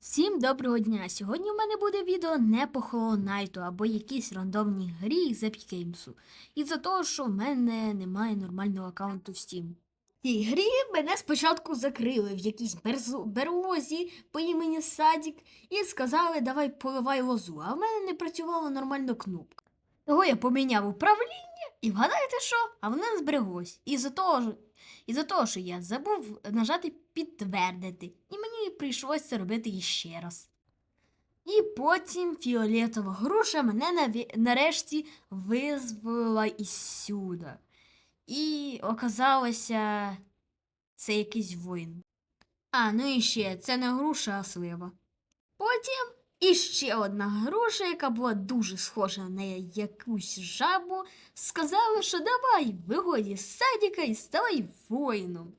Всім доброго дня! Сьогодні в мене буде відео не по Hollow Knight або якійсь рандомній грі з Epic Games. Із-за того, що в мене немає нормального аккаунту в Steam. В цій грі мене спочатку закрили в якійсь берлозі по імені Садік і сказали, давай поливай лозу, а в мене не працювала нормально кнопка. Того я поміняв управління і вгадайте що? А воно збереглось. Із-за того, ж- із-за того, що я забув нажати підтвердити, і мені прийшлося робити іще раз. І потім фіолетова груша мене нарешті визволила із-сюди. І оказалося, це якийсь воїн. А, ну і ще, це не груша, а слива. Потім іще одна груша, яка була дуже схожа на якусь жабу, сказали, що давай виході з садіка і ставай воїном.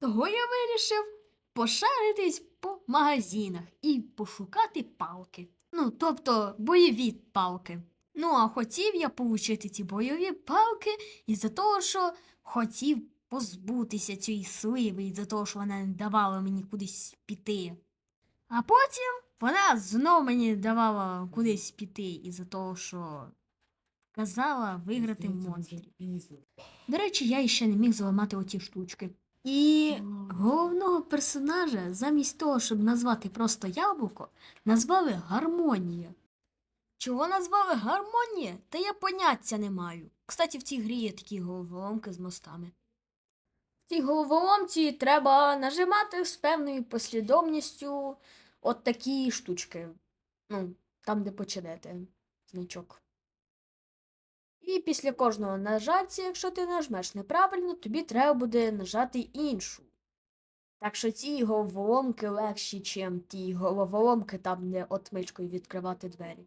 Того я вирішив пошаритись по магазинах і пошукати палки. Ну, тобто бойові палки. Ну, а хотів я получити ці бойові палки із-за того, що хотів позбутися цієї сливи, із-за того, що вона не давала мені кудись піти. А потім вона знов мені давала кудись піти, із-за того, що казала виграти монстрів. До речі, я іще не міг зламати оті штучки. І головного персонажа, замість того, щоб назвати просто яблуко, назвали Гармонія. Чого назвали Гармонія? Та я поняття не маю. Кстати, в цій грі є такі головоломки з мостами. В цій головоломці треба нажимати з певною послідовністю от такі штучки. Ну, там, де почнете значок. І після кожного нажаття, якщо ти нажмеш неправильно, тобі треба буде нажати іншу. Так що ці головоломки легші, ніж ті головоломки там, де отмичкою відкривати двері.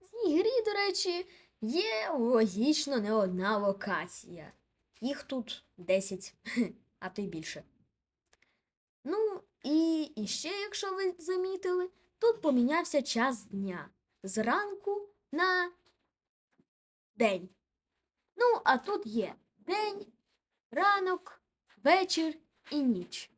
В цій грі, до речі, є логічно не одна локація. Їх тут 10, а то й більше. Ну, і, і ще, якщо ви замітили, тут помінявся час дня зранку на день. Ну, а тут є день, ранок, вечір і ніч.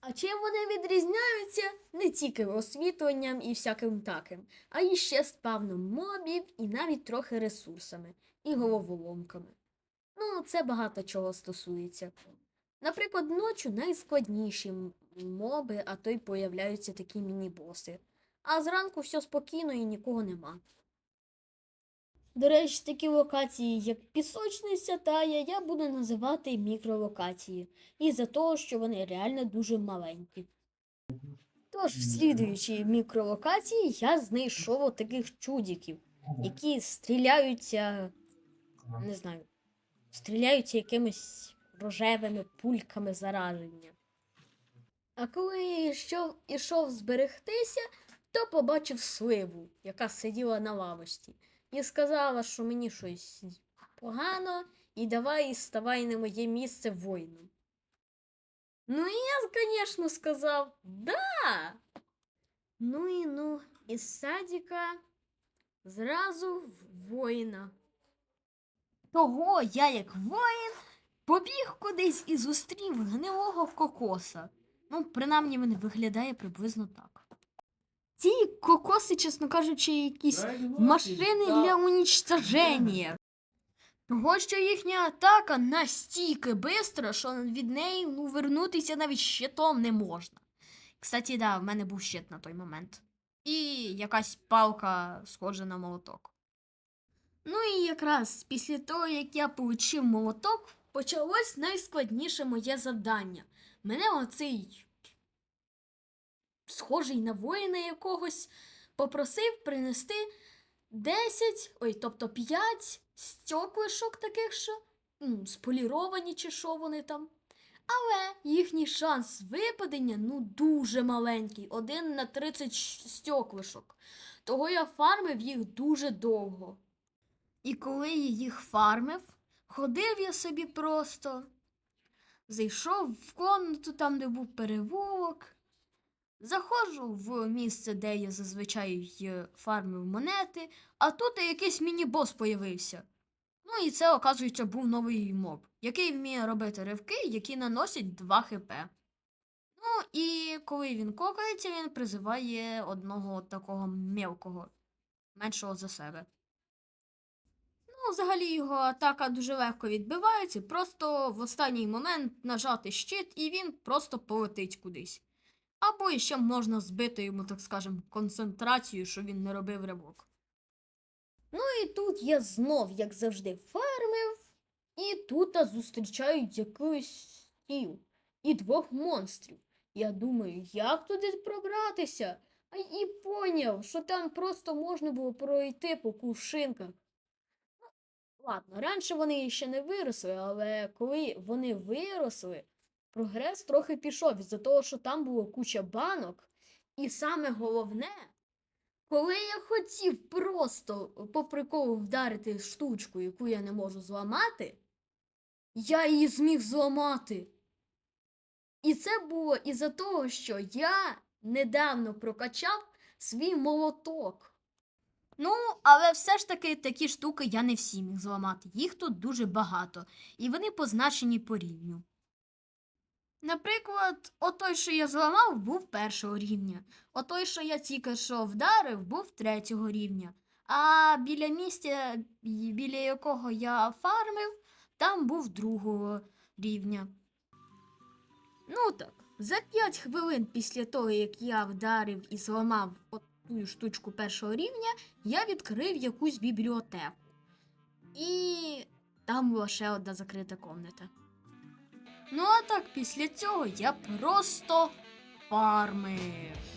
А чим вони відрізняються не тільки освітленням і всяким таким, а і ще спавном мобів і навіть трохи ресурсами і головоломками. Ну, це багато чого стосується. Наприклад, ночі найскладніші моби, а то й появляються такі міні-боси. А зранку все спокійно і нікого нема. До речі, такі локації, як пісочниця тая, я буду називати мікролокації, із-за того, що вони реально дуже маленькі. Тож, в слідуючій мікролокації я знайшов от таких чудиків, які стріляються, не знаю, стріляються якимись рожевими пульками зараження. А коли йшов, ішов зберегтися, то побачив сливу, яка сиділа на лавочці і сказала, що мені щось погано, і давай ставай на моє місце воїном. Ну і я, звісно, сказав да. Ну і ну, із садіка зразу в воїна. Того я, як воїн, побіг кудись і зустрів гнилого кокоса. Ну, принаймні, він виглядає приблизно так. Ці кокоси, чесно кажучи, якісь машини для унічтоження. Того, що їхня атака настільки бистра, що від неї ну, вернутися навіть щитом не можна. Кстати, да, в мене був щит на той момент. І якась палка схожа на молоток. Ну і якраз після того, як я получив молоток, почалось найскладніше моє завдання. Мене оцей схожий на воїна якогось, попросив принести 10, ой, тобто 5 стеклишок таких, що м, споліровані чи що вони там. Але їхній шанс випадення ну дуже маленький, один на 30 щ- стеклишок. Того я фармив їх дуже довго. І коли я їх фармив, ходив я собі просто, зайшов в комнату там, де був перевулок, Заходжу в місце, де я зазвичай фармив монети, а тут якийсь міні-бос появився. Ну і це, оказується, був новий моб, який вміє робити ривки, які наносять 2 хп. Ну, і коли він кокається, він призиває одного такого мелкого, меншого за себе. Ну, взагалі його атака дуже легко відбивається, просто в останній момент нажати щит, і він просто полетить кудись. Або ще можна збити йому, так скажем, концентрацію, щоб він не робив ривок. Ну і тут я знов, як завжди, фармив, і тут зустрічаю якусь стіл і двох монстрів. Я думаю, як туди пробратися? І поняв, що там просто можна було пройти по кувшинках. Ладно, раніше вони ще не виросли, але коли вони виросли, прогрес трохи пішов із-за того, що там було куча банок. І саме головне, коли я хотів просто по приколу вдарити штучку, яку я не можу зламати, я її зміг зламати. І це було із-за того, що я недавно прокачав свій молоток. Ну, але все ж таки такі штуки я не всі міг зламати. Їх тут дуже багато, і вони позначені по рівню. Наприклад, отой, що я зламав, був першого рівня. Отой, що я тільки що вдарив, був третього рівня. А біля місця, біля якого я фармив, там був другого рівня. Ну так, за 5 хвилин після того, як я вдарив і зламав ту штучку першого рівня, я відкрив якусь бібліотеку. І там була ще одна закрита комната. Ну а так, після цього я просто фармив.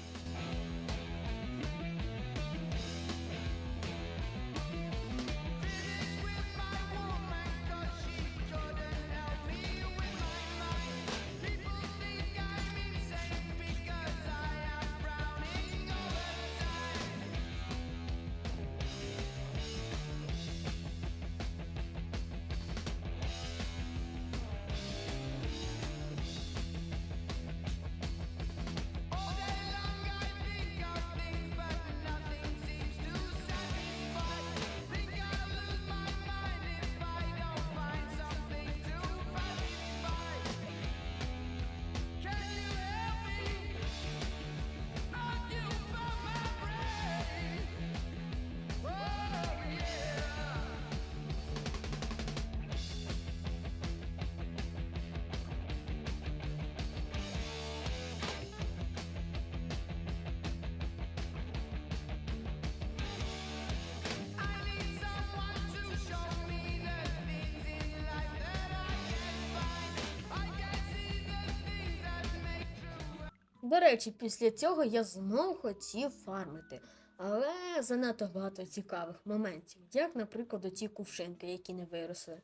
До речі, після цього я знов хотів фармити, але занадто багато цікавих моментів, як, наприклад, оці кувшинки, які не виросли.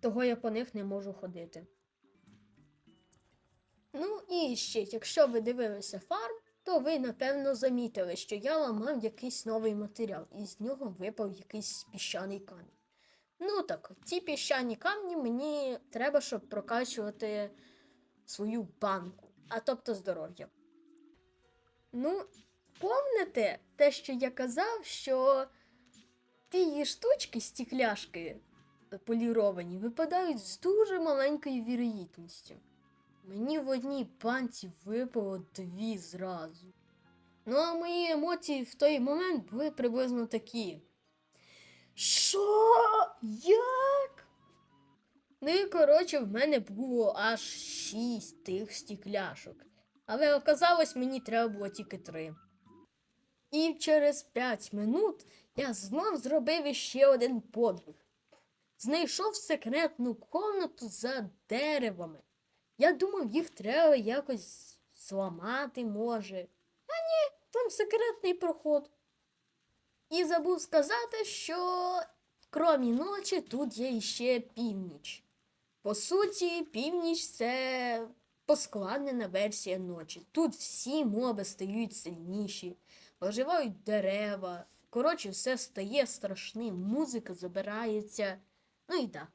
Того я по них не можу ходити. Ну і ще, якщо ви дивилися фарм, то ви напевно замітили, що я ламав якийсь новий матеріал, і з нього випав якийсь піщаний камінь. Ну так, ці піщані камні мені треба, щоб прокачувати свою банку, а тобто здоров'я. Ну, помните те, що я казав, що ті штучки, стікляшки поліровані, випадають з дуже маленькою вірогідністю. Мені в одній банці випало дві зразу. Ну, а мої емоції в той момент були приблизно такі. Що? Як? Ну і коротше, в мене було аж шість тих стікляшок. Але оказалось, мені треба було тільки три. І через п'ять минут я знов зробив іще один подвиг. Знайшов секретну комнату за деревами. Я думав, їх треба якось зламати може. А ні, там секретний проход. І забув сказати, що крім ночі тут є іще північ. По суті, північ це поскладнена версія ночі. Тут всі моби стають сильніші, оживають дерева. Коротше, все стає страшним, музика забирається. Ну і так.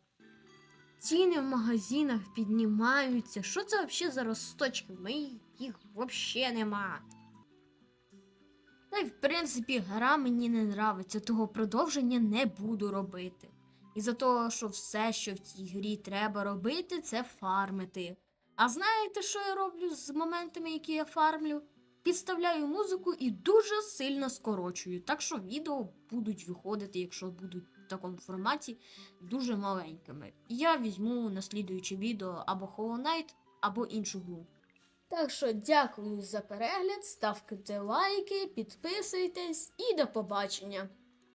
Ціни в магазинах піднімаються. Що це взагалі за росточки? Ми їх взагалі нема. Та й в принципі гра мені не нравиться, того продовження не буду робити. І за того, що все, що в цій грі треба робити, це фармити. А знаєте, що я роблю з моментами, які я фармлю? Підставляю музику і дуже сильно скорочую. Так що відео будуть виходити, якщо будуть в такому форматі, дуже маленькими. Я візьму на слідуюче відео або Hollow Knight, або іншу гру. Так що дякую за перегляд, ставте лайки, підписуйтесь і до побачення.